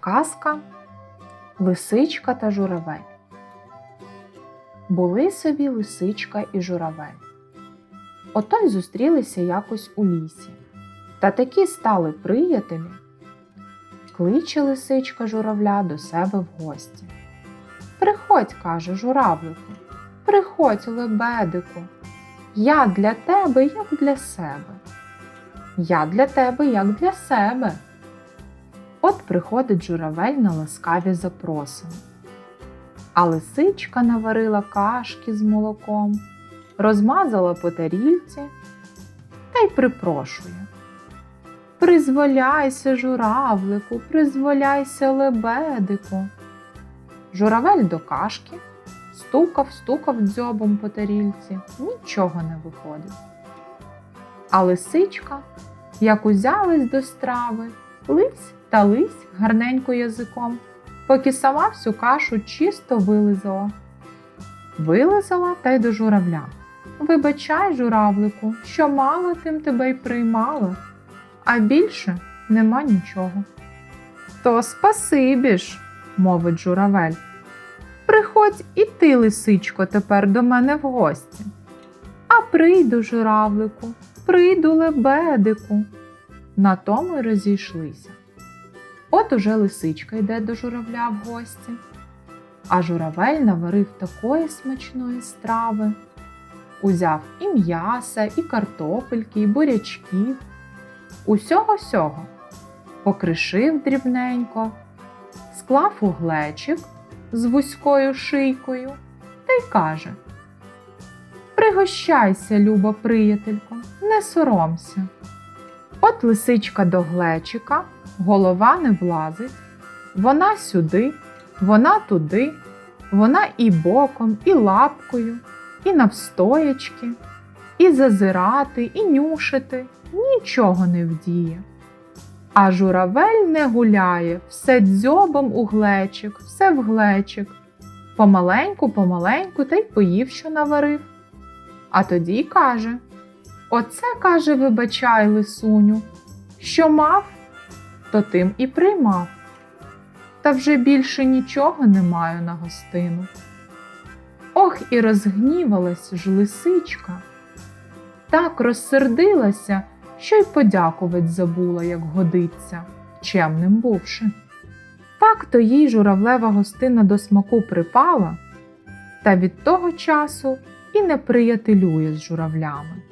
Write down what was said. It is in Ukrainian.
Казка Лисичка та журавель. Були собі лисичка і журавель. Ото й зустрілися якось у лісі. Та такі стали приятелі. Кличе лисичка журавля до себе в гості. Приходь, каже журавлику, приходь, лебедику. Я для тебе, як для себе. Я для тебе, як для себе. От приходить журавель на ласкаві запросини. А лисичка наварила кашки з молоком, розмазала по тарільці та й припрошує. Призволяйся, журавлику, призволяйся, лебедику. Журавель до кашки стукав, стукав дзьобом по тарільці, нічого не виходить. А лисичка, як узялась до страви, лись та лись гарненько язиком, поки сама всю кашу чисто вилизала. Вилизала та й до журавля. Вибачай, журавлику, що мало тим тебе й приймала, а більше нема нічого. То спасибі ж, мовить журавель. Приходь і ти, лисичко, тепер до мене в гості. А прийду, журавлику, прийду лебедику. На тому й розійшлися. От уже лисичка йде до журавля в гості, а журавель наварив такої смачної страви. Узяв і м'яса, і картопельки, і бурячків, усього сього, покришив дрібненько, склав у глечик з вузькою шийкою та й каже: Пригощайся, люба приятелько, не соромся. От лисичка до глечика, голова не влазить, вона сюди, вона туди, вона і боком, і лапкою, і навстоячки, і зазирати, і нюшити нічого не вдіє. А журавель не гуляє, все дзьобом у глечик, все в глечик. Помаленьку, помаленьку та й поїв, що наварив. А тоді каже: Оце, каже, вибачай, лисуню, що мав, то тим і приймав. Та вже більше нічого не маю на гостину. Ох, і розгнівалась ж лисичка. Так розсердилася, що й подякувать забула, як годиться, чемним бувши. Так то їй журавлева гостина до смаку припала, та від того часу і не приятелює з журавлями.